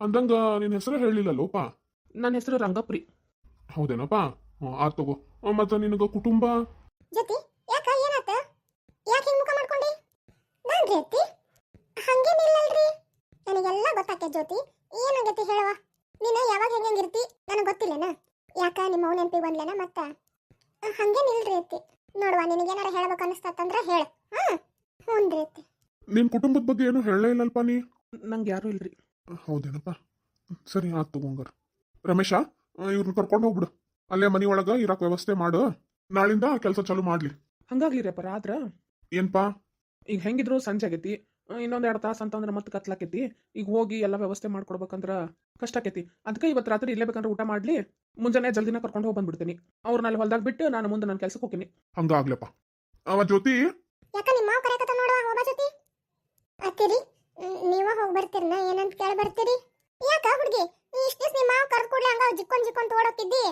ಅಂದಂಗ ನಿನ್ನ ಹೆಸರು ಹೇಳಿಲ್ಲ ಲೋಪ? ನನ್ನ ಹೆಸರು ರಂಗಪ್ರಿ. ಹೌದೇನಪ್ಪ ಹ್ಞೂ ಆತ್ ತಗೋ. ಆ, ಮತ್ತ ನಿನಗ ಕುಟುಂಬ? ನಿಮ್ ಯಾಕ ಏನಾತ? ಯಾಕೆ ಹಿಂಗ್ ಮುಖ ಮಾಡ್ಕೊಂಡಿ? ನಾನ್ ರೀತಿ ಹಂಗೇನಿಲ್ಲಲ್ರಿ ನನಗೆಲ್ಲ ಗೊತ್ತಾಕೆ ಜ್ಯೋತಿ. ಏನಾಗೈತಿ ಹೇಳವ ನೀನು ಯಾವಾಗ ಹೆಂಗ್ ಹೆಂಗಿರ್ತಿ ನನಗೆ ಗೊತ್ತಿಲ್ಲನ? ಯಾಕ ನಿಮ್ಮ ಅವ್ನ ನೆನಪಿಗೆ ಬಂದ್ಲೇನ ಮತ್ತ? ಆ, ಹಂಗೇನಿಲ್ರಿ ಅತ್ತಿ. ನೋಡುವ ನಿನಗೇನಾರ ಹೇಳ್ಬೇಕು ಅನಿಸ್ತಂದ್ರ ಹೇಳ. ಹಾ ಹ್ಞೂ ಅತ್ತಿ. ನಿನ್ ಕುಟುಂಬದ ಬಗ್ಗೆ ಏನು ಹೇಳಲೇ ಇಲ್ಲಲ್ಪ ನೀ? ನಂಗೆ ಯಾರು ಇಲ್ರಿ. ಹೌದೇನಪ್ಪ? ಸರಿ ಆತ್ ತಗೊಂಗಾರ ರಮೇಶ ಇವ್ರನ್ನ ಕರ್ಕೊಂಡು ಹೋಗ್ಬಿಡು. ಅಲ್ಲೇ ಮನಿ ಒಳಗ ಇರಾಕ್ ವ್ಯವಸ್ಥೆ ಮಾಡು. ನಾಳಿಂದ ಕೆಲಸ ಚಾಲು ಮಾಡ್ಲಿ. ಹಂಗಾಗ್ಲಿ ರೀ ಅಪ್ಪ ಆದ್ರ ಏನ್ಪಾ? ಈಗ ಹೆಂಗಿದ್ರು ಸಂಜೆ ಆಗೈತಿ. ಇನ್ನೊಂದ್ ಎರಡು ತಾಸು ಅಂತಂದ್ರೆ ಮತ್ತೆ ಕತ್ಲಾಕೈತಿ. ಈಗ ಹೋಗಿ ಎಲ್ಲ ವ್ಯವಸ್ಥೆ ಮಾಡ್ಕೊಡ್ಬೇಕಂದ್ರ ಕಷ್ಟ ಆಕೈತಿ ಅದಕ್ಕೆ ಇವತ್ತು ರಾತ್ರಿ ಇಲ್ಲೇ ಬೇಕಂದ್ರೆ ಊಟ ಮಾಡ್ಲಿ. ಮುಂಜಾನೆ ಜಲ್ದಿನ ಕರ್ಕೊಂಡು ಹೋಗಿ ಬಂದ್ಬಿಡ್ತೀನಿ. ಅವ್ರನ್ನ ಅಲ್ಲಿ ಹೊಲ್ದಾಗ ಬಿಟ್ಟು ನಾನು ಮುಂದೆ ನನ್ನ ಕೆಲ್ಸಕ್ಕೆ ಹೋಗ್ತೀನಿ. ಹಂಗಾಗ್ಲಪ್ಪ. ಅವ ಜ್ಯೋತಿ? ಯಾಕ ನಿಮ್ಮ ಮಾವ ಕರೆಕತ್ತ ನೋಡುವ ಹೋಗ ಜ್ಯೋತಿ? ಅತ್ತಿರಿ ನೀವ ಹೋಗಿ ಬರ್ತೀರನ? ಏನಂತ ಕೇಳಿ ಬರ್ತೀರಿ? ಯಾಕ ಹುಡುಗಿ? ಇಷ್ಟ ದಿವಸ ನಿಮ್ಮ ಮಾವ ಕರ್ದ್ ಕೂಡ್ಲೇ ಹಂಗ ಜಿಕ್ಕೊಂಡ್ ಜಿಕ್ಕೊಂಡ್ ಓಡೋಕಿದ್ದಿ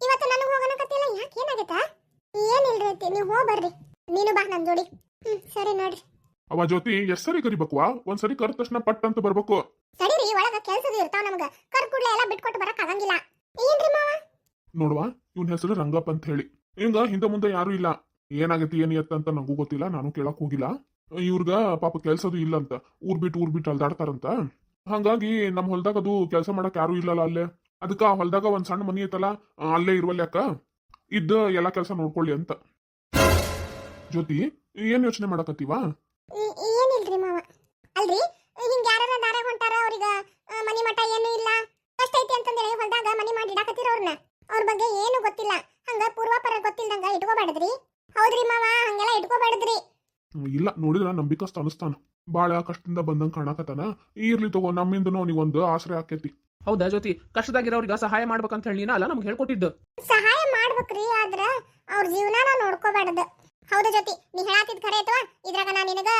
ಇವತ್ತು ನನಗೆ ಹೋಗನಕತ್ತಿಲ್ಲ ಯಾಕೆ ಏನಾಗೈತಾ? ಏನಿಲ್ರಿ ಅತ್ತಿ ನೀವು ಹೋಗಿ ಬರ್ರಿ. ನೀನು ಬಾ ನನ್ನ ಜೋಡಿ. ಹ್ಮ್ ಸರಿ ನೋಡ್ರಿ. ಅವ ಜ್ಯೋತಿ ಎಷ್ಟ್ ಸರಿ ಕರಿಬೇಕು ಒಂದ್ ಸರಿ ಕರೆದ ತಕ್ಷಣ ಪಟ್ ಅಂತ ಬರ್ಬೇಕು. ರೀ ಒಳಗ ಕೆಲ್ಸದ ಇರ್ತಾವ ನಮ್ಗ. ಕರ್ ಕೂಡ್ಲೇ ಎಲ್ಲ ಬಿಟ್ಕೊಟ್ಟು ಬರಕ್ ಆಗಂಗಿಲ್ಲ. ಏನ್ರಿ ಮಾವ? ನೋಡುವ ಇವನ್ ಹೆಸರು ರಂಗಪ್ಪ ಅಂತ ಹೇಳಿ. ಇವಂಗ ಹಿಂದೆ ಮುಂದೆ ಯಾರು ಇಲ್ಲ. ಏನಾಗೈತಿ ಏನಿಯತ್ತ ಅಂತ ನಂಗೂ ಗೊತ್ತಿಲ್ಲ ನಾನು ಕೇಳಕ್ ಹೋಗಿಲ್ಲ. ಇವ್ರಗ ಪಾಪ ಕೆಲ್ಸದು ಇಲ್ಲ ಅಂತ ಊರ್ ಬಿಟ್ಟು ಊರ್ ಬಿಟ್ಟು ಅಲ್ದಾಡ್ತಾರಂತ. ಹಂಗಾಗಿ ನಮ್ಮ ಹೊಲ್ದಾಗ ಅದು ಕೆಲಸ ಮಾಡಕ್ ಯಾರು ಇಲ್ಲಲ್ಲ ಅಲ್ಲೇ. ಅದಕ್ಕ ಆ ಹೊಲ್ದಾಗ ಒಂದ್ ಸಣ್ಣ ಮನಿ ಐತಲ್ಲ ಅಲ್ಲೇ ಇರುವಲ್ಲ ಯಾಕ ಇದ್ದ ಎಲ್ಲಾ ಕೆಲಸ ನೋಡ್ಕೊಳ್ಳಿ ಅಂತ. ಜ್ಯೋತಿ ಏನ್ ಯೋಚನೆ ಮಾಡಕತ್ತೀವ? ಏನಿಲ್ರಿ ಮಾವ. ಅಲ್ರಿ ಹಿಂಗ ಯಾರ ದಾರ ಹೊಂಟಾರ ಅವ್ರಿಗ ಮನಿ ಮಠ ಏನು ಇಲ್ಲ? ಕಷ್ಟ ಐತಿ ಅಂತಂದೇಳಿ ಹೊಲ್ದಾಗ ಮನಿ ಮಾಡಿ ಇಡಾಕತ್ತೀರ ಅವ್ರನ್ನ ಅವ್ರ ಬಗ್ಗೆ ಏನು ಗೊತ್ತಿಲ್ಲ. ಹಂಗ ಪೂರ್ವಾಪರ ಗೊತ್ತಿಲ್ದಂಗ ಇಟ್ಕೋಬಾರ್ದ್ರಿ ಹೌದ್ರಿ ಮಾವ ಹಂಗೆಲ್ಲ ಇಟ್ಕೋಬಾರ್ದ್ರಿ ಹ್ಮ್, ಇಲ್ಲ ನೋಡಿದ್ರ ನಂಬಿಕಸ್ತ ಅನಿಸ್ತಾನ ಬಾಳ ಕಷ್ಟದಿಂದ ಬಂದಂಗ್ ಕಾಣಕತ್ತಾನ. ಇರ್ಲಿ ತಗೋ ನಮ್ಮಿಂದನು ಅವನಿಗೊಂದು ಆಶ್ರಯ ಆಕೇತಿ ಹೌದಾ ಜ್ಯೋತಿ? ಕಷ್ಟದಾಗಿರೋರಿಗೆ ಸಹಾಯ ಮಾಡ್ಬೇಕಂತ ಹೇಳಿ ನೀನ ಅಲ್ಲ ನಮ್ಗೆ ಹೇಳ್ಕೊಟ್ಟಿದ್ದು. ಸಹಾಯ ಮಾಡ್ಬೇಕ್ರಿ ಆದ್ರ ಅವ್ರ ಜೀವನಾನ ನೋಡ್ಕೋಬಾರ್ದು. ಹೌದು ಜ್ಯೋತಿ ನೀ ಹೇಳಾತಿದ್ ಖರೆ ಅಥವಾ ಇದ್ರಾಗ ನಾ ನಿನಗ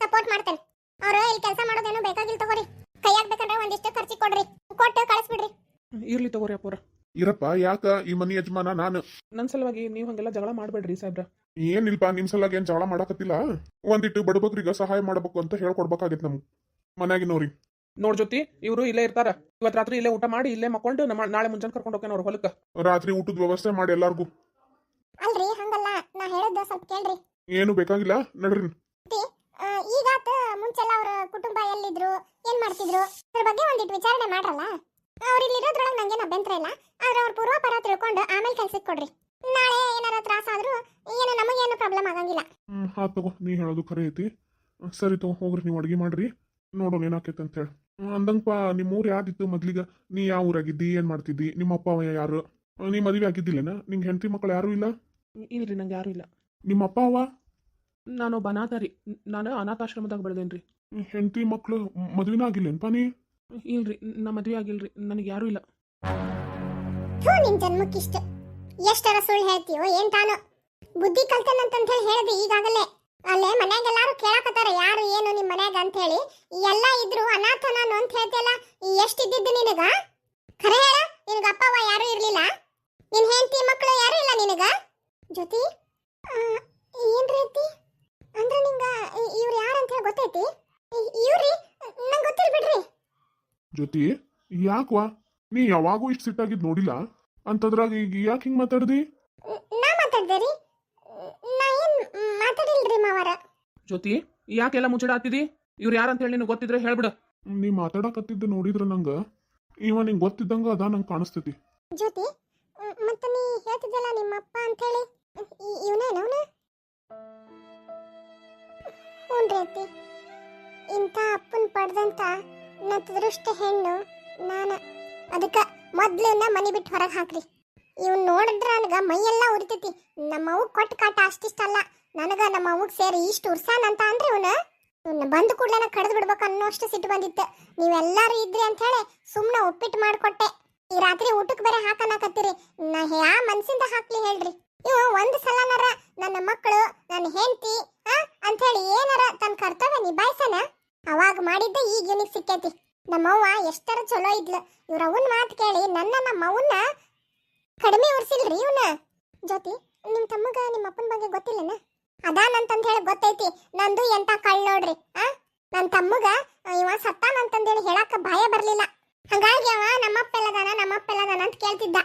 ಸಪೋರ್ಟ್ ಮಾಡ್ತೇನೆ. ಅವ್ರು ಇಲ್ಲಿ ಕೆಲಸ ಮಾಡೋದೇನು ಬೇಕಾಗಿಲ್ಲ ತಗೋರಿ. ಕೈಯಾಗ ಬೇಕಂದ್ರೆ ಒಂದಿಷ್ಟು ಖರ್ಚಿಗೆ ಕೊಡ್ರಿ. ಕೊಟ್ಟು ಕಳಿಸ್ಬಿಡ್ರಿ. ಇರ್ಲಿ ತಗೋರಿ ಅಪ್ಪರ. ಇರಪ್ಪ ಯಾಕ ಈ ಮನಿ ಯಜಮಾನ ನಾನು? ನನ್ನ ಸಲುವಾಗಿ ನೀವು ಹಂಗೆಲ್ಲ ಜಗಳ ಮಾಡಬೇಡ್ರಿ ಸಾಹೇಬ್ರ. ಏನಿಲ್ಪ ನಿಮ್ ಸಲಾಗ ಏನ್ ಜಗಳ ಮಾಡಕತ್ತಿಲ್ಲ? ಒಂದಿಟ್ಟು ಬಡಬಗ್ರಿಗ ಸಹಾಯ ಮಾಡಬೇಕು ಅಂತ ಹೇಳ್ಕೊಡ್ಬೇಕಾಗಿತ್ತು ನಮ್ಗೆ. ಮನ್ಯಾಗಿನವ್ರಿಗೆ ನೋಡ್ ಜೊತಿ ಇವರು ಇಲ್ಲೇ ಇರ್ತಾರ. ಇವತ್ ರಾತ್ರಿ ಇಲ್ಲೇ ಊಟ ಮಾಡಿ ಇಲ್ಲೇ ಮಕ್ಕೊಂಡು ನಮ್ಮ- ನಾಳೆ ಮುಂಜಾನೆ ಕರ್ಕೊಂಡು ಹೋಗ್ಯಾನ ಅವ್ರ ಹೊಲಕ್ಕ. ರಾತ್ರಿ ಊಟದ ವ್ಯವಸ್ಥೆ ಮಾಡಿ ಎಲ್ಲಾರ್ಗೂ. ಅಲ್ರಿ ಹಂಗಲ್ಲ. ನಾ ಹೇಳದ್ದ ಸ್ವಲ್ಪ ಕೇಳ್ರಿ. ಏನು ಬೇಕಾಗಿಲ್ಲ ನಡ್ರಿ. ಈಗಾತ ಮುಂಚೆಲ್ಲ ಅವ್ರ ಕುಟುಂಬ ಎಲ್ಲಿದ್ರು ಏನ್ ಮಾಡ್ತಿದ್ರು? ಅದ್ರ ಬಗ್ಗೆ ಒಂದಿಟ್ಟು ವಿಚಾರಣೆ ಮಾಡ್ರಲ್ಲ? ಅವ್ರ ಇಲ್ಲಿ ಇರೋದ್ರೊಳಗೆ ನಂಗೇನು ಅಭ್ಯಂತರ ಇಲ್ಲ. ಆದ್ರೆ ಅವ್ರ ಪೂರ್ವಾಪರ ತಿಳ್ಕೊಂಡು ಆಮೇಲೆ ಕೆಲ್ಸಕ್ಕೆ ಕೊಡ್ರಿ. ನಾಳೆ ಏನಾರ ತ್ರಾಸ ಆದ್ರೂ ಏನು ನಮಗೇನು ಪ್ರಾಬ್ಲಮ್ ಆಗಂಗಿಲ್ಲ. ಹ್ಞೂ ಹಾ ತಗೋ ನೀ ಹೇಳೋದು ಖರೆ ಐತಿ. ಸರಿ ತಗೋ ಹೋಗ್ರಿ ನೀವು ಅಡುಗೆ ಮಾಡ್ರಿ. ನೋಡೋಣ ಏನಾಕೈತೆ ಅಂತ ಹೇಳಿ. ಅಂದಂಗಪ್ಪ ನಿಮ್ಮ ಊರು ಯಾವ್ದಿತ್ತು ಮೊದ್ಲಿಗೆ? ನೀ ಯಾವ ಊರಾಗಿದ್ದಿ ಏನು ಮಾಡ್ತಿದ್ದಿ? ನಿಮ್ಮ ಅಪ್ಪ ಅವ ಯಾರು? ನೀ ಮದುವೆ ಆಗಿದ್ದಿಲ್ಲನ? ನಿಂಗೆ ಹೆಂಡತಿ ಮಕ್ಕಳು ಯಾರು ಇಲ್ಲ? ಇಲ್ರಿ ನಂಗೆ ಯಾರು ಇಲ್ಲ. ನಿಮ್ಮ ಅಪ್ಪ ಅವ ನಾನೊಬ್ಬ ಅನಾಥ ರೀ. ನಾನು ಅನಾಥಾಶ್ರಮದಾಗ ಬೆಳೆದೇನ್ರಿ. ಹೆಂಡತಿ ಮಕ್ಕಳು ಮದುವೆನ ಆಗಿಲ್ಲೇನಪ್ಪ ನೀ? ಇಲ್ರಿ ನಾ ಮದುವೆ ಆಗಿಲ್ರಿ. ನನಗೆ ಯಾರು ಇಲ್ಲ. ಥೂ ನಿನ್ ಜನ್ಮಕ್ಕಿಷ್ಟ. ಎಷ್ಟರ ಸುಳ್ಳು ಹೇಳ್ತೀಯೋ ಏನ್ ತಾನು? ಬುದ್ಧಿ ಕಲ್ತೇನಂತಂತ ಹೇಳಿ ಹೇಳ್ದೆ ಈಗಾಗಲೇ. ಅಲ್ಲೇ ಮನ್ಯಾಗೆಲ್ಲಾರು ಕೇಳಕತ್ತಾರ, ಯಾರು, ಏನು ನಿಮ್ ಮನ್ಯಾಗ ಅಂತ ಹೇಳಿ ಎಲ್ಲ ಇದ್ರು ಅನಾಥ ನಾನು ಅಂತ ಹೇಳ್ತಿಯಲ್ಲ ಎಷ್ಟಿದ್ದಿದ್ದು ನಿನಗ? ಖರೆ ಹೇಳ, ನಿನಗ ಅಪ್ಪ, ಅವ್ವ ಯಾರು ಇರ್ಲಿಲ್ಲ? ನಿನ್ ಹೆಂಡತಿ ಮಕ್ಕಳು ಯಾರು ಇಲ್ಲ ನಿನಗ? ಜ್ಯೋತಿ ಏನ್ ರೀತಿ ಅಂದ್ರೆ ನಿಂಗ ಇವ್ರು ಯಾರು ಅಂತ ಹೇಳಿ ಗೊತ್ತೈತಿ ಇವ್ರಿ? ನಂಗೆ ಗೊತ್ತಿಲ್ಲ ಬಿಡ್ರಿ. ಜೊತೆ ಯಾಕ್ವಾ? ನೀ ಯಾವಾಗೂ ಇಷ್ಟು ಸಿಟ್ಟಾಗಿದ್ ನೋಡಿಲ್ಲ? ಅಂತದ್ರಾಗ ಈಗ ಯಾಕೆ ಹಿಂಗ್ ಮಾತಾಡ್ದಿ? ನಾ ಮಾತಾಡ್ದೆ ರೀ. ನಾ ಏನ್ ಮಾತಾಡಿಲ್ರಿ ಮಾವಾರ? ಜ್ಯೋತಿ ಯಾಕೆಲ್ಲ ಮುಚ್ಚಡ ಹಾಕ್ತಿದಿ ಇವ್ರು ಅಂತ ಹೇಳಿ ನಿನಗೆ ಗೊತ್ತಿದ್ರೆ ಹೇಳ್ಬಿಡು. ನೀ ಮಾತಾಡಕತ್ತಿದ್ದು ನೋಡಿದ್ರ ನಂಗ? ಇವ ನಿಂಗೆ ಗೊತ್ತಿದ್ದಂಗ ಅದ ನಂಗೆ ಕಾಣಿಸ್ತೈತಿ ಜ್ಯೋತಿ ಮತ್ತೆ ನೀ ಹೇಳ್ತಿದ್ದಲ್ಲ ನಿಮ್ಮ ಅಪ್ಪ ಅಂತ ಹೇಳಿ. ಇವನೇನ ಅವನ? ಹ್ಞೂನ್ರಿ ಅತ್ತಿ. ಇಂಥ ಅಪ್ಪನ್ ಪಡ್ದಂತ ನತದೃಷ್ಟ ಹೆಣ್ಣು ನಾನು. ಅದಕ್ಕ ಮೊದ್ಲನ್ನ ಮನೆ ಬಿಟ್ಟು ಹೊರಗೆ ಹಾಕ್ರಿ. ಇವ್ನು ನೋಡಿದ್ರೆ ನನಗ ಮೈಯೆಲ್ಲ ಉರಿತೈತಿ. ನಮ್ಮ ಅವ್ವ ಕೊಟ್ಟ ಕಾಟ ಅಷ್ಟಿಷ್ಟಲ್ಲ. ನನಗೆ ನಮ್ಮ ಸೇರಿ ಇಷ್ಟು ಉರ್ಸಾನ ಅಂತ ಅಂದ್ರೆ ಇವನು. ಇವನ್ನ ಬಂದ ಕೂಡ್ಲೇನ ಕಡ್ದು ಬಿಡ್ಬೇಕು ಅನ್ನೋಷ್ಟು ಸಿಟ್ಟು ಬಂದಿತ್ತು. ನೀವೆಲ್ಲರೂ ಇದ್ರಿ ಅಂತ ಹೇಳಿ ಸುಮ್ಮನೆ ಉಪ್ಪಿಟ್ಟು ಮಾಡಿಕೊಟ್ಟೆ. ಈ ರಾತ್ರಿ ಊಟಕ್ಕೆ ಬೇರೆ ಹಾಕನಕತ್ತೀರಿ ನಾ ಯಾ ಮನ್ಸಿಂದ ಹಾಕ್ಲಿ ಹೇಳ್ರಿ. ಇವ ಒಂದು ಸಲನಾರ ನನ್ನ ಮಕ್ಕಳು ನನ್ನ ಹೆಂಡತಿ ಅಂತ ಹೇಳಿ ಏನಾರ ತನ್ನ ಕರ್ತವ್ಯ ನಿಭಾಯಿಸನ? ಅವಾಗ ಮಾಡಿದ್ದ ಈಗ ಇವನಿಗೆ ಸಿಕ್ಕೈತಿ. ನಮ್ಮವ್ವ ಎಷ್ಟರ ಚಲೋ ಇದ್ಲು. ಇವ್ರ ಅವನ್ ಮಾತು ಕೇಳಿ ನನ್ನ ನಮ್ಮವನ್ನ ಕಡಿಮೆ ಉರ್ಸಿಲ್ರಿ ಇವನ. ಜ್ಯೋತಿ, ನಿಮ್ ತಮ್ಮಗ ನಿಮ್ಮ ಅಪ್ಪನ ಬಗ್ಗೆ ಗೊತ್ತಿಲ್ಲನ? ಅದಾನಂತಂದ ಹೇಳಿ ಗೊತ್ತೈತಿ. ನಂದು ಎಂತ ಕಳ್ ನೋಡ್ರಿ, ಆ? ನನ್ ತಮ್ಮಗ ಇವ ಸತ್ತಾನಂತಂದೇಳಿ ಹೇಳಾಕ ಭಯ ಬರ್ಲಿಲ್ಲ. ಹಂಗಾಗಿ ಅವ ನಮ್ಮಪ್ಪ ಎಲ್ಲದಾನ ನಮ್ಮಪ್ಪ ಎಲ್ಲದಾನ ಅಂತ ಕೇಳ್ತಿದ್ದ.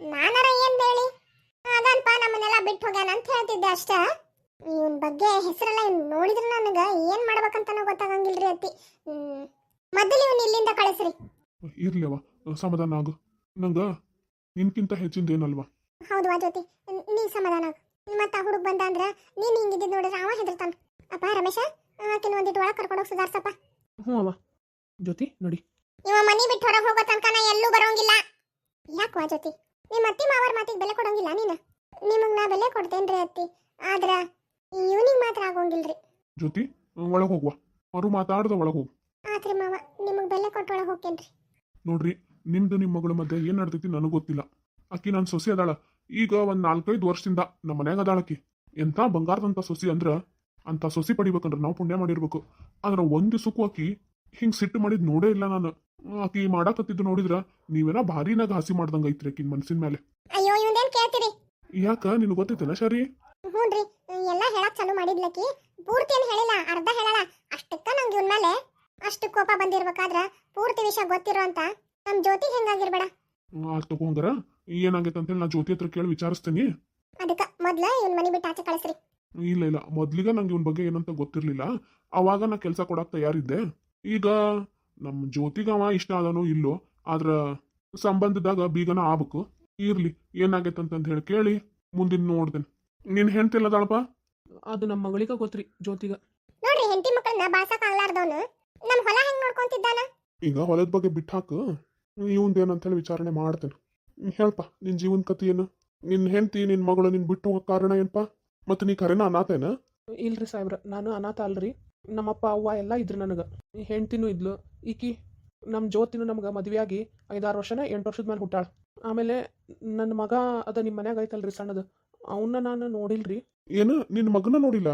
ನಾನರ ಏನ್ ಹೇಳಿ? ಅದನ್ಪ, ನಮ್ಮನ್ನೆಲ್ಲ ಬಿಟ್ಟು ಹೋಗ್ಯಾನ ಅಂತ ಹೇಳ್ತಿದ್ದೆ ಅಷ್ಟೇ. ಇವನ್ ಬಗ್ಗೆ ಹೆಸರೆಲ್ಲ ನೋಡಿದ್ರೆ ನನಗೆ, ಏನ್ ಮಾಡ್ಬೇಕಂತನೂ ಗೊತ್ತಾಗಂಗಿಲ್ರಿ ಅತ್ತಿ. ಮೊದಲು ಇವನು ಇಲ್ಲಿಂದ ಕಳಿಸ್ರಿ. ಇರ್ಲಿ ಅವ ಸಮಾಧಾನ ಆಗು. ನಂಗ ನಿನ್ಕಿಂತ ಹೆಚ್ಚಿಂದ ಏನಲ್ವಾ? ಹೌದು ಆ ಜ್ಯೋತಿ ನೀ ಸಮಾಧಾನ ಆಗು. ಮತ್ತ ಆ ಹುಡುಗ ಬಂದ ಅಂದ್ರ ನೀನ್ ಹಿಂಗಿದ್ದು ನೋಡಿದ್ರೆ ಅವ ಹೆದರ್ತಾನ ಅಪ್ಪ ರಮೇಶ ಆಕಿನ ಒಂದಿಟ್ಟು ಒಳಗೆ ಕರ್ಕೊಂಡೋಗಿ ಸುಧಾರ್ಸಪ್ಪ. ಹ್ಞೂ ಅವ ಜ್ಯೋತಿ ನೋಡಿ. ಇವ ಮನಿ ಬಿಟ್ಟು ಹೊರಗೆ ಹೋಗೋ ತನಕ ನಾ ಎಲ್ಲೂ ಬರೋಂಗಿಲ್ಲ. ಯಾಕೆ ವಾ ಜ್ಯೋತಿ ನಿಮ್ಮ ಅತ್ತಿ ಮಾವರ ಮಾತಿಗೆ ಬೆಲೆ ಕೊಡೋಂಗಿಲ್ಲ ನೀನು? ನಿಮಗೆ ನಾ ಬೆಲೆ ಕೊಡ್ತೇನ್ರಿ ಅತ್ತಿ ಆದ್ರ ಇವನಿಗೆ ಮಾತ್ರ ಆಗೋಂಗಿಲ್ರಿ. ಜ್ಯೋತಿ ಒಳಗೆ ಹೋಗುವ. ಅವರು ಮಾತಾಡ್ದ ಒಳಗೆ ಹೋಗು. ಆತ್ರಿ ಮಾವ ನಿಮಗ್ ಬೆಲೆ ಕೊಟ್ಟು ಒಳಗೆ ಹೋಗ್ತೇನ್ರಿ. ನೋಡ್ರಿ ನಿಮ್ದು ನಿಮ್ಮ ಮಗಳ ಮಧ್ಯೆ ಏನ್ ನಡ್ತೈತಿ ನನಗೆ ಗೊತ್ತಿಲ್ಲ. ಅಕ್ಕಿ ನನ್ನ ಸೊಸಿ ಅದಾಳ. ಈಗ ಒಂದ್ ನಾಲ್ಕೈದು ವರ್ಷದಿಂದ ನಮ್ಮ ಮನ್ಯಾಗ ಅದಾಳಕಿ ಎಂತ ಬಂಗಾರದಂತ ಸೊಸಿ ಅಂದ್ರ ಅಂತ ಸೊಸಿ ಪಡಿಬೇಕಂದ್ರ ನಾವು ಪುಣ್ಯ ಮಾಡಿರ್ಬೇಕು. ಆದ್ರೆ ಒಂದ್ ಸುಕು ಆಕಿ ಹಿಂಗ್ ಸಿಟ್ಟು ಮಾಡಿದ್ ನೋಡೇ ಇಲ್ಲ ನಾನು. ಆಕಿ ಮಾಡಾಕತ್ತಿದ್ದು ನೋಡಿದ್ರ ನೀವೇನ ಭಾರಿನಾಗ ಹಸಿ ಮಾಡ್ದಂಗ ಐತ್ರಿ ಆಕಿನ ಮನ್ಸಿನ ಮೇಲೆ ಅಯ್ಯೋ ಇವಂದೇನ್ ಕೇಳ್ತೀರಿ? ಯಾಕ ನಿನ್ ಗೊತ್ತೈತೇನ ಶರಿ? ಹ್ಞೂನ್ರಿ ಎಲ್ಲಾ ಹೇಳಕ್ ಚಾಲು ಮಾಡಿದ್ಲಕಿ ಪೂರ್ತಿ ಏನ್ ಹೇಳಿಲ್ಲ ಅರ್ಧ ಹೇಳಲ್ಲ. ಅಷ್ಟಕ್ಕ ನಂಗೆ ಇವನ್ ಮೇಲೆ ಅಷ್ಟು ಕೋಪ ಬಂದಿರ್ಬೇಕಾದ್ರ ಪೂರ್ತಿ ವಿಷಯ ಗೊತ್ತಿರೋ ಅಂತ ನಮ್ ಜ್ಯೋತಿ ಹೆಂಗಾಗಿರ್ಬೇಡ. ಆತ್ ತಗೊಂಗರ ಏನಾಗೈತೆ ಅಂತೇಳಿ ನಾ ಜ್ಯೋತಿ ಹತ್ರ ಕೇಳಿ ವಿಚಾರಿಸ್ತೀನಿ. ಅದಕ್ಕ ಮೊದ್ಲ ಇವನ್ ಮನಿ ಬಿಟ್ಟು ಆಚೆ ಕಳಿಸ್ರಿ. ಇಲ್ಲ ಇಲ್ಲ. ಮೊದ್ಲಿಗೆ ನಂಗೆ ಇವನ್ ಬಗ್ಗೆ ಏನಂತ ಗೊತ್ತಿರ್ಲಿಲ್ಲ. ಅವಾಗ ನಾ ಕೆಲಸ ಕೊಡಕ್ ತಯಾರಿದ್ದೆ. ಈಗ ನಮ್ ಜ್ಯೋತಿಗವ ಇಷ್ಟ ಆದನೋ ಇಲ್ಲೋ ಆದ್ರ ಸಂಬಂಧದಾಗ ಬೀಗನ ಆಗ್ಬೇಕು. ಇರ್ಲಿ ಏನಾಗೈತೆ ಅಂತಂದ್ ಹೇಳಿ ಕೇಳಿ ಮುಂದಿನ ನೋಡ್ದೇನೆ ನಿನ್ ಹೆಂಡ್ತಿಲ್ಲದಾಳಪ್ಪ ಅದು ನಮ್ಮ ಮಗಳಿಗ ಗೊತ್ತ್ರಿ ಜ್ಯೋತಿಗ. ನೋಡ್ರಿ ಹೆಂಡತಿ ಮಕ್ಕಳನ್ನ ಬಾಸಕ್ ಆಗ್ಲಾರ್ದವನು. ನಮ್ ಹೊಲ ಹೆಂಗ್ ನೋಡ್ಕೊಂತಿದ್ದಾನ? ಈಗ ಹೊಲದ ಬಗ್ಗೆ ಬಿಟ್ಟಾಕು ಇವಂದೇನಂತ ಹೇಳಿ ವಿಚಾರಣೆ ಮಾಡ್ತೇನೆ. ಹೇಳ್ಪ ನಿನ್ ಜೀವನ ಕಥೆ ಏನು? ನಿನ್ ಹೆಂಡತಿ ನಿನ್ ಮಗಳು ನಿನ್ ಬಿಟ್ಟು ಹೋಗೋ ಕಾರಣ ಏನ್ಪ? ಮತ್ತೆ ನೀ ಕರೆನ ಅನಾಥೇನ? ಇಲ್ರಿ ಸಾಹೇಬ್ರ ನಾನು ಅನಾಥ ಅಲ್ರಿ. ನಮ್ಮಪ್ಪ ಅವ್ವ ಎಲ್ಲ ಇದ್ರು ನನಗೆ. ಹೆಂಡ್ತಿನೂ ಇದ್ಲು. ಈಕಿ ನಮ್ಮ ಜ್ಯೋತಿನೂ ನಮ್ಗೆ ಮದುವೆಯಾಗಿ ಐದಾರು ವರ್ಷನ ಎಂಟು ವರ್ಷದ ಮೇಲೆ ಹುಟ್ಟಾಳ. ಆಮೇಲೆ ನನ್ನ ಮಗ ಅದ ನಿಮ್ಮ ಮನ್ಯಾಗ ಐತಲ್ರಿ ಸಣ್ಣದು. ಅವನ್ನ ನಾನು ನೋಡಿಲ್ರಿ. ಏನು ನಿನ್ ಮಗನ ನೋಡಿಲ್ಲ?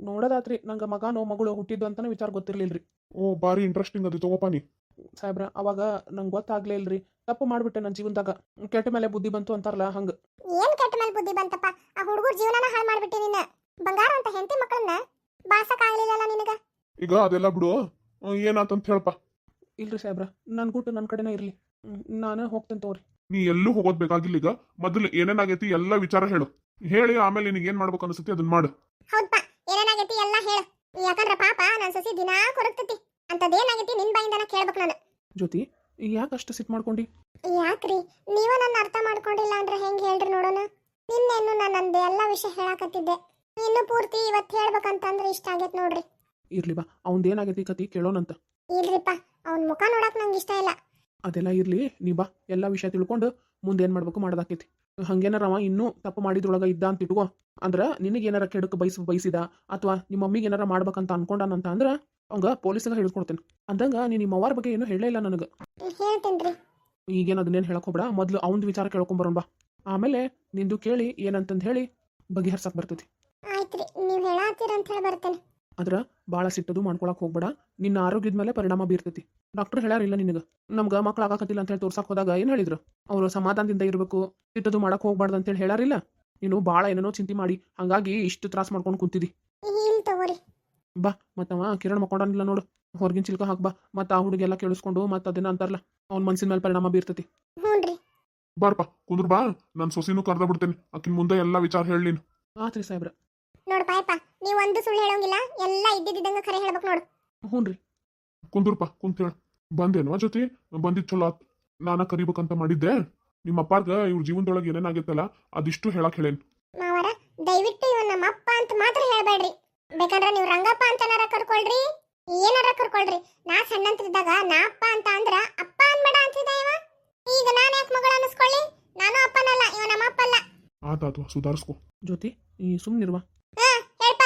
ನೋಡೋದಾತ್ರಿ. ನಂಗೆ ಮಗನೋ ಮಗಳು ಹುಟ್ಟಿದ್ದು ಅಂತಾನೆ ವಿಚಾರ ಗೊತ್ತಿರ್ಲಿಲ್ರಿ. ಓ ಭಾರಿ ಇಂಟ್ರೆಸ್ಟಿಂಗ್ ಅದು ತಗೋಪ ನೀ ಸಾಹೇಬ್ರ ಅವಾಗ ನಂಗೆ ಗೊತ್ತಾಗ್ಲೇ ಇಲ್ರಿ. ತಪ್ಪು ಮಾಡ್ಬಿಟ್ಟೆ ನನ್ನ ಜೀವನದಾಗ. ಕೆಟ್ಟ ಮೇಲೆ ಬುದ್ಧಿ ಬಂತು ಅಂತಾರಲ್ಲ ಹಂಗ. ಏನ್ ಕೆಟ್ಟ ಮೇಲೆ ಬುದ್ಧಿ ಬಂತಪ್ಪ? ಆ ಹುಡುಗರ ಜೀವನನ ಹಾಳು ಮಾಡ್ಬಿಟ್ಟಿ ನಿನ್ನ. ಬಂಗಾರ ಅಂತ ಹೆಂಡತಿ ಮಕ್ಕಳನ್ನ ಬಾಸಕ್ ಆಗ್ಲಿಲ್ಲಲ್ಲ ನಿನಗ? ಈಗ ಅದೆಲ್ಲ ಬಿಡು. ಏನಾತಂತ ಹೇಳಪ್ಪ ಇಲ್ರಿ ಸಾಹೇಬ್ರ ನನ್ನ ಗುಟ್ಟು ನನ್ನ ಕಡೆನೇ ಇರ್ಲಿ. ನಾನು ಹೋಗ್ತೇನೆ ತಗೋರಿ. ನೀ ಎಲ್ಲೂ ಹೋಗೋದ್ ಬೇಕಾಗಿಲ್ಲ ಈಗ. ಮೊದಲು ಏನೇನಾಗೈತಿ ಎಲ್ಲ ವಿಚಾರ ಹೇಳು. ಹೇಳಿ ಆಮೇಲೆ ನಿನಗೆ ಏನ್ ಮಾಡ್ಬೇಕು ಅನ್ಸುತ್ತೆ ಅದನ್ನ ಮಾಡು. ಹೇಳು ಯಾಕಂದ್ರ ಪಾಪ ನನ್ನ ಸಸಿ ದಿನಾ ಕೊರಗ್ತತಿ. ಅಂತದೇನಾಗೈತಿ ನಿನ್ ಬಾಯಿಂದನ ಕೇಳ್ಬೇಕು ನಾನು. ಜ್ಯೋತಿ ಯಾಕೆ ಅಷ್ಟು ಸಿಟ್ ಮಾಡ್ಕೊಂಡಿ? ಯಾಕ್ರಿ? ನೀವ ನನ್ನ ಅರ್ಥ ಮಾಡ್ಕೊಂಡಿಲ್ಲ ಅಂದ್ರೆ ಹೆಂಗ್ ಹೇಳ್ರಿ ನೋಡೋಣ? ನಿನ್ನೆನ್ನು ನಾನು ನಂದು ಎಲ್ಲ ವಿಷಯ ಹೇಳಾಕತ್ತಿದ್ದೆ. ಇನ್ನು ಪೂರ್ತಿ ಇವತ್ತು ಹೇಳ್ಬೇಕಂತಂದ್ರೆ ಇಷ್ಟ ಆಗೈತೆ ನೋಡ್ರಿ. ಇರ್ಲಿ ಬಾ ಅವ್ನ್ದೇನಾಗೈತಿ ಕತಿ ಕೇಳೋಣಂತ. ಇಲ್ರಿಪ್ಪ ಅವ್ನ ಮುಖ ನೋಡಕ್ ನಂಗೆ ಇಷ್ಟ ಇಲ್ಲ. ಅದೆಲ್ಲ ಇರ್ಲಿ ನೀ ಬಾ ಎಲ್ಲ ವಿಷಯ ತಿಳ್ಕೊಂಡು ಮುಂದೆ ಏನು ಮಾಡ್ಬೇಕು ಮಾಡೋದಾಕೈತಿ. ಹಂಗೇನಾರ ಅವ ಇನ್ನೂ ತಪ್ಪು ಮಾಡಿದ್ರೊಳಗೆ ಇದ್ದ ಅಂತ ಇಟ್ಕೋ. ಅಂದ್ರೆ ಏನಾರ ಕೆಡಕ್ಕೆ ಬಯಸ್ ಬಯಸಿದ ಅಥವಾ ನಿಮ್ಮ ಮಮ್ಮಿಗೆ ಏನಾರ ಮಾಡ್ಬೇಕಂತ ಅನ್ಕೊಂಡಾನಂತ ಅಂದ್ರೆ ಅವಂಗ ಪೊಲೀಸಿಗೆ ಹಿಡಿದ್ಕೊಡ್ತೇನೆ ಅಂದಂಗ ನೀನು ನಿಮ್ಮ ಅವ್ರ ಬಗ್ಗೆ ಏನೂ ಹೇಳೇ ಇಲ್ಲ ನನಗೆ. ಈಗೇನು ಅದನ್ನೇನು ಹೇಳಕ್ ಹೋಗ್ಬೇಡ ಮೊದಲು ಅವನ ವಿಚಾರ ಕೇಳ್ಕೊಂಬರೋಣ ಬಾ. ಆಮೇಲೆ ನಿಂದು ಕೇಳಿ ಏನಂತಂದು ಹೇಳಿ ಬಗೆಹರ್ಸಕ್ಕೆ ಬರ್ತೈತಿ. ಆಯ್ತ್ರಿ ನೀವು ಅಂತ ಹೇಳಿ ಬರ್ತೇನೆ. ಆದ್ರ ಭಾಳ ಸಿಟ್ಟದು ಮಾಡ್ಕೊಳಕ್ ಹೋಗ್ಬೇಡ. ನಿನ್ನ ಆರೋಗ್ಯದ ಮೇಲೆ ಪರಿಣಾಮ ಬೀರ್ತೈತಿ. ಡಾಕ್ಟರ್ ಹೇಳಾರಿಲ್ಲ ನಿನಗೆ. ನಮ್ಗೆ ಮಕ್ಳು ಆಗಾಕತ್ತಿಲ್ಲ ಅಂತ ಹೇಳಿ ತೋರ್ಸಕ್ ಹೋದಾಗ ಏನು ಹೇಳಿದ್ರು? ಅವರು ಸಮಾಧಾನದಿಂದ ಇರಬೇಕು ಸಿಟ್ಟದು ಮಾಡಕ್ ಹೋಗ್ಬಾರ್ದು ಅಂತೇಳಿ ಹೇಳಾರಿಲ್ಲ ನೀನು ಭಾಳ ಏನೇನೋ ಚಿಂತೆ ಮಾಡಿ ಹಂಗಾಗಿ ಇಷ್ಟು ತ್ರಾಸ ಮಾಡ್ಕೊಂಡು ಕುಂತಿದಿ. ಬಾ ಮತ್ತವ ಕಿರಣ್ ಮಕ್ಕೊಂಡಿಲ್ಲ ನೋಡು. ಹೊರಗಿನ ಚಿಲ್ಕ ಹಾಕ್ ಬಾ. ಮತ್ತೆ ಆ ಹುಡುಗೆಲ್ಲ ಕೇಳಿಸ್ಕೊಂಡು ಮತ್ತೆ ಅದನ್ನ ಅಂತಾರಲ್ಲ ಅವ್ನ ಮನ್ಸಿನ ಮೇಲೆ ಪರಿಣಾಮ ಬೀರ್ತೈತಿ. ಬಾರ್ಪ ಕುಂದ್ರ ಬಾ. ನನ್ ಸೊಸಿನೂ ಕರ್ದ ಬಿಡ್ತೇನೆ. ಅಕ್ಕಿನ ಮುಂದೆ ಎಲ್ಲ ವಿಚಾರ ಹೇಳಿ ನೀನು. ಆತ್ರಿ ಸಾಹೇಬ್ರ. ನೋಡ್ ಪಾಯಪ್ಪ. ನೀವ್ ಒಂದು ಸುಳ್ಳು ಹೇಳೋಂಗಿಲ್ಲ ಎಲ್ಲ ಇದ್ದಿದ್ದಂಗ ಕರೆ ಹೇಳ್ಬೇಕು ನೋಡು. ಹ್ಞೂ ರೀ. ಕುಂದ್ರಪ್ಪ ಕುಂತ ಹೇಳ. ಬಂದೇನು ಜೊತೆ? ಬಂದಿದ್ ಚಲೋ ಆತ್. ನಾನ ಕರಿಬೇಕಂತ ಮಾಡಿದ್ದೆ. ನಿಮ್ಮ ಅಪ್ಪಾರ್ಗ ಇವ್ರ ಜೀವನದೊಳಗೆ ಏನೇನಾಗೈತಲ್ಲ ಅದಿಷ್ಟು ಹೇಳಕ್ ಹೇಳೇನ್. ಮಾವರ ದಯವಿಟ್ಟು ಇವನ್ ನಮ್ಮ ಅಪ್ಪ ಅಂತ ಮಾತ್ರ ಹೇಳ್ಬೇಡ್ರಿ. ಬೇಕಂದ್ರ ನೀವು ರಂಗಪ್ಪ ಅಂತನಾರ ಕರ್ಕೊಳ್ರಿ. ಏನಾರ ಕರ್ಕೊಳ್ರಿ. ನಾ ಸಣ್ಣಂತಿದ್ದಾಗ ನಾ ಅಪ್ಪ ಅಂತ ಅಂದ್ರ ಅಪ್ಪ ಅನ್ಬೇಡ ಅಂತಿದ್ದ ಇವ. ಈಗ ನಾನು ಯಾಕೆ ಮಗಳು ಅನ್ನಿಸ್ಕೊಳ್ಳಿ? ನಾನು ಅಪ್ಪನಲ್ಲ ಇವ ನಮ್ಮ ಅಪ್ಪ ಅಲ್ಲ ಆತಾತು ಸುಧಾರಿಸ್ಕೊ. ಜ್ಯೋತಿ ಈ ಸುಮ್ಮನಿರುವ ಹಾ ಹೇಳ್ಪ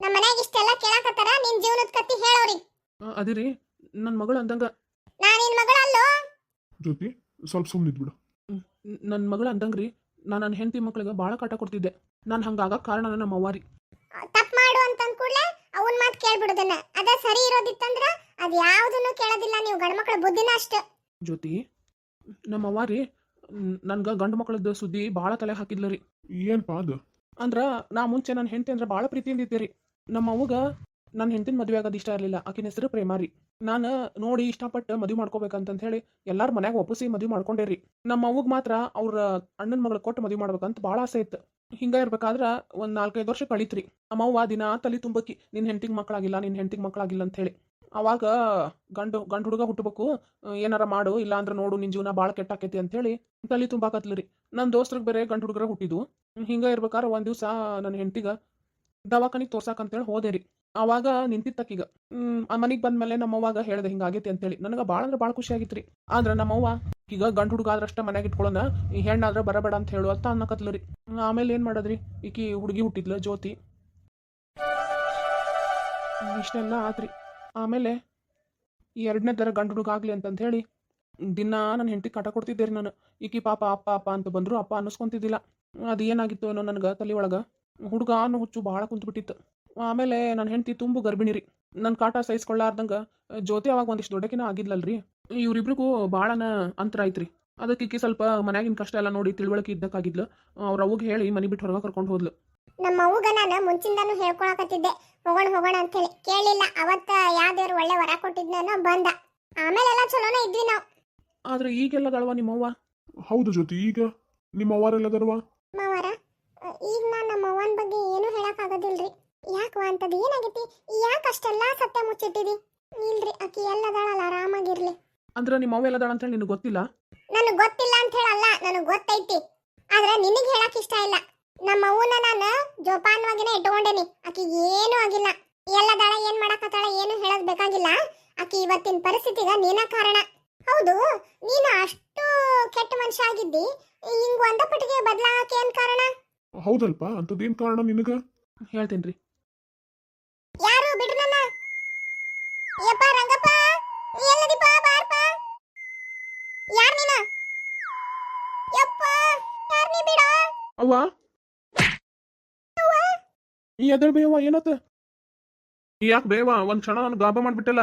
ನಮ್ಮ ಮನ್ಯಾಗ ಇಷ್ಟೆಲ್ಲ ಕೇಳಾಕತ್ತಾರ ನಿನ್ ಜೀವನದ ಕತ್ತಿ ಹೇಳೋರಿ. ಅದಿರಿ ನನ್ನ ಮಗಳು ಅಂದಂಗ. ನಾನೇನ್ ಮಗಳು ಅಲ್ಲ ಜ್ಯೋತಿ ಸ್ವಲ್ಪ ಬಿಡು ನನ್ನ ಮಗಳು ಅಂದಂಗ್ರಿ ನಾನು ನನ್ನ ಹೆಂಡತಿ ಮಕ್ಕಳಿಗೆ ಭಾಳ ಕಾಟ ಕೊಡ್ತಿದ್ದೆ. ನಾನು ಹಂಗಾಗಕ್ಕೆ ಕಾರಣ ನಮ್ಮ ಅವ್ವಾರಿ. ತಪ್ಪು ಮಾಡು ಅಂತ ಅಂದ್ಕೂಡ್ಲೆ ಅವನ್ ಮಾತು ಕೇಳ್ಬಿಡುದನ್ನ ಅದ ಸರಿ ಇರೋದಿತ್ತಂದ್ರ ಅದ್ ಯಾವ್ದನ್ನು ಕೇಳೋದಿಲ್ಲ ನೀವು ಗಂಡ್ಮಕ್ಳ ಬುದ್ಧಿನ ಅಷ್ಟ. ಜ್ಯೋತಿ ನಮ್ಮ ಅವ್ವಾರಿ ನನ್ಗೆ ಗಂಡು ಮಕ್ಕಳದ್ದು ಸುದ್ದಿ ಭಾಳ ತಲೆ ಹಾಕಿದ್ಲರಿ. ರೀ ಏನ್ಪಾ ಅದು? ಅಂದ್ರ ನಾ ಮುಂಚೆ ನನ್ನ ಹೆಂಡತಿ ಅಂದ್ರೆ ಭಾಳ ಪ್ರೀತಿಯಿಂದ ಇದ್ದೆ ರೀ ನಮ್ಮ ಅವ್ವಗ ನನ್ನ ಹೆಂಡತಿನ ಮದುವೆ ಆಗೋದು ಇಷ್ಟ ಇರಲಿಲ್ಲ. ಆಕಿನ ಹೆಸರು ಪ್ರೇಮಾರಿ. ನಾನು ನೋಡಿ ಇಷ್ಟಪಟ್ಟು ಮದುವೆ ಮಾಡ್ಕೋಬೇಕಂತ ಹೇಳಿ ಎಲ್ಲಾರ ಮನ್ಯಾಗ ಒಪ್ಪಿಸಿ ಮದುವೆ ಮಾಡ್ಕೊಂಡೆ ರೀ. ನಮ್ಮ ಅವ್ವಗ್ ಮಾತ್ರ ಅವ್ರ ಅಣ್ಣನ ಮಗಳು ಕೊಟ್ಟು ಮದುವೆ ಮಾಡ್ಬೇಕಂತ ಭಾಳ ಆಸೆ ಇತ್ತು. ಹಿಂಗ ಇರ್ಬೇಕಾದ್ರ ಒಂದ್ ನಾಲ್ಕೈದು ವರ್ಷ ಕಳೀತ್ರಿ. ನಮ್ಮವ್ವ ದಿನ ತಲೆ ತುಂಬಕಿ, ನಿನ್ ಹೆಂಡತಿಗೆ ಮಕ್ಕಳಾಗಿಲ್ಲ ನಿನ್ ಹೆಂಡತಿಗೆ ಮಕ್ಕಳಾಗಿಲ್ಲ ಅಂತ ಹೇಳಿ. ಅವಾಗ ಗಂಡು ಗಂಡು ಹುಡುಗ ಹುಟ್ಟಬೇಕು ಏನಾರ ಮಾಡು, ಇಲ್ಲ ಅಂದ್ರೆ ನೋಡು, ನಿನ್ ಜೀವನ ಭಾಳ ಅಂತ ಹೇಳಿ ತಲಿ ತುಂಬಾಕತ್ಲಿರಿ ನನ್ನ ದೋಸ್ತ್ರಿಗೆ ಬೇರೆ ಗಂಡು ಹುಡುಗರ ಹುಟ್ಟಿದ್ವು ಹಿಂಗ ಇರ್ಬೇಕಾದ್ರೆ ಒಂದ್ ದಿವಸ ನನ್ನ ಹೆಂಡತಿಗ ದವಾಖಾನಿಗೆ ತೋರ್ಸಾಕಂತೇಳಿ ಹೋದೆ ರೀ. ಅವಾಗ ನಿಂತಿತ್ತಕ್ಕೀಗ ಆ ಮನೆಗ್ ಬಂದ್ಮೇಲೆ ನಮ್ಮವ್ವಾಗ ಹೇಳ್ದೆ ಹಿಂಗಾಗೈತಿ ಅಂತೇಳಿ. ನನಗೆ ಭಾಳ ಅಂದ್ರೆ ಭಾಳ ಖುಷಿ ಆಗಿತ್ರಿ. ಆದ್ರೆ ನಮ್ಮವ್ವ, ಈಗ ಗಂಡು ಹುಡುಗ ಆದ್ರಷ್ಟ ಮನೆಗೆ ಇಟ್ಕೊಳ್ಳೋಣ ಈ ಹೆಣ್ಣಾದ್ರೆ ಬರಬೇಡ ಅಂತ ಹೇಳು ಅಂತ ಅನ್ನಕತ್ಲರಿ ಆಮೇಲೆ ಏನು ಮಾಡದ್ರಿ? ಈಕಿ ಹುಡುಗಿ ಹುಟ್ಟಿದ್ಲ, ಜ್ಯೋತಿ. ಇಷ್ಟೆಲ್ಲ ಆತ್ರಿ. ಆಮೇಲೆ ಈ ಎರಡನೇ ತರ ಗಂಡು ಹುಡುಗ ಆಗ್ಲಿ ಅಂತಂತ ಹೇಳಿ, ದಿನ ನನ್ನ ಹೆಂಡತಿ ಕಟ ಕೊಡ್ತಿದ್ದೆ ರೀ ನಾನು. ಈಕಿ ಪಾಪ ಅಪ್ಪ ಅಪ್ಪ ಅಂತ ಬಂದ್ರು ಅಪ್ಪ ಅನ್ನಿಸ್ಕೊಂತಿದ್ದಿಲ್ಲ. ಅದು ಏನಾಗಿತ್ತು ಅನ್ನೋ ನನಗೆ ತಲೆ ಒಳಗೆ, ಹುಡುಗ ಅನ್ನೋ ಹುಚ್ಚು ಭಾಳ ಕುಂತ್ಬಿಟ್ಟಿತ್ತು. ಆಮೇಲೆ ನನ್ನ ಹೆಂಡತಿ ತುಂಬು ಗರ್ಭಿಣಿ ರೀ. ನನ್ನ ಕಾಟ ಸಹಿಸ್ಕೊಳ್ಳಾರ್ದಂಗೆ ಜ್ಯೋತಿ ಅವಾಗ ಒಂದಿಷ್ಟು ದೊಡ್ಡಕಿನ ಆಗಿದ್ಲಲ್ರಿ. ಇವ್ರಿಬ್ರಿಗೂ ಭಾಳನ ಅಂತರ ಐತ್ರಿ ಅದಕ್ಕೆ ಸ್ವಲ್ಪ ಮನ್ಯಾಗಿನ ಕಷ್ಟ ಎಲ್ಲ ನೋಡಿ ತಿಳುವಳಿಕೆ ಇದ್ದಕ್ಕಾಗಿದ್ಲು. ಅವ್ರ ಅವ್ಗೆ ಹೇಳಿ ಮನೆ ಬಿಟ್ಟು ಹೊರಗೆ ಕರ್ಕೊಂಡು ಹೋದ್ಲು. ನಮ್ಮ ಅವ್ಗ ನಾನು ಮುಂಚಿಂದಾನು ಹೇಳ್ಕೊಳಕತ್ತಿದ್ದೆ. ಹೋಗೋಣ ಹೋಗೋಣ ಅಂತೇಳಿ ಕೇಳಿಲ್ಲ. ಅವತ್ತ ಯಾವ ದೇವ್ರು ಒಳ್ಳೆ ವರ ಕೊಟ್ಟಿದ್ನೋ ಬಂದ. ಆಮೇಲೆಲ್ಲ ಚಲೋನೇ ಇದ್ವಿ ನಾವು. ಆದ್ರೆ ಈಗೆಲ್ಲ ದಳವ ನಿಮ್ಮವ್ವ? ಹೌದು ಜ್ಯೋತಿ ಈಗ ನಿಮ್ಮ ಅವ್ವಾರೆಲ್ಲದರ್ವ ಮಾವರ ಈಗ ನಾನು ನಮ್ಮ ಅವ್ವನ ಬಗ್ಗೆ ಏನು ಹೇಳಕ್ ಆಗೋದಿಲ್ರಿ. ಯಾಕವ ಅಂತದ್ದು ಏನಾಗೈತಿ? ಯಾಕೆ ಅಷ್ಟೆಲ್ಲ ಸತ್ಯ ಮುಚ್ಚಿಟ್ಟಿದಿ? ಇಲ್ರಿ ಆಕಿ ಎಲ್ಲದಾಳಲ್ಲ ಆರಾಮಾಗಿರ್ಲಿ. ಅಂದ್ರೆ ನಿಮ್ಮವ್ವ ಎಲ್ಲ ಅಂತ ಹೇಳಿ ನಿನಗೆ ಗೊತ್ತಿಲ್ಲ? ನನಗೆ ಗೊತ್ತಿಲ್ಲ ಅಂತ ಹೇಳಲ್ಲ ನನಗೆ ಗೊತ್ತೈತಿ. ಆದ್ರೆ ನಿನಗೆ ಹೇಳಕ್ ಇಷ್ಟ ಇಲ್ಲ. ನಮ್ಮ ಅವ್ವನ ನಾನು ಜೋಪಾನವಾಗಿನೇ ಇಟ್ಕೊಂಡೇನಿ. ಆಕಿಗೆ ಏನೂ ಆಗಿಲ್ಲ. ಎಲ್ಲದಾಳ ಏನ್ ಮಾಡಕತ್ತಾಳ ಏನು ಹೇಳೋದ್ ಬೇಕಾಗಿಲ್ಲ. ಆಕಿ ಇವತ್ತಿನ ಪರಿಸ್ಥಿತಿಗ ನೀನ ಕಾರಣ. ಹೌದು ನೀನು ಅಷ್ಟು ಕೆಟ್ಟ ಮನುಷ್ಯ ಆಗಿದ್ದಿ. ಹಿಂಗ್ ಒಂದ ಪಟ್ಟಿಗೆ ಬದಲಾಗಕ್ಕೆ ಏನ್ ಕಾರಣ? ಹೌದಲ್ಪ ಅಂತದೇನ್ ಕಾರಣ ನಿನಗ? ಹೇಳ್ತೇನ್ರಿ. ರೀ ಅವ್ವ ಈ ಎದಳ್ ಬೇವ ಏನತ್ತ ಯಾಕೆ ಬೇವ? ಒಂದ್ ಕ್ಷಣ ನಾನು ಗಾಬ ಮಾಡ್ಬಿಟ್ಟಲ್ಲ.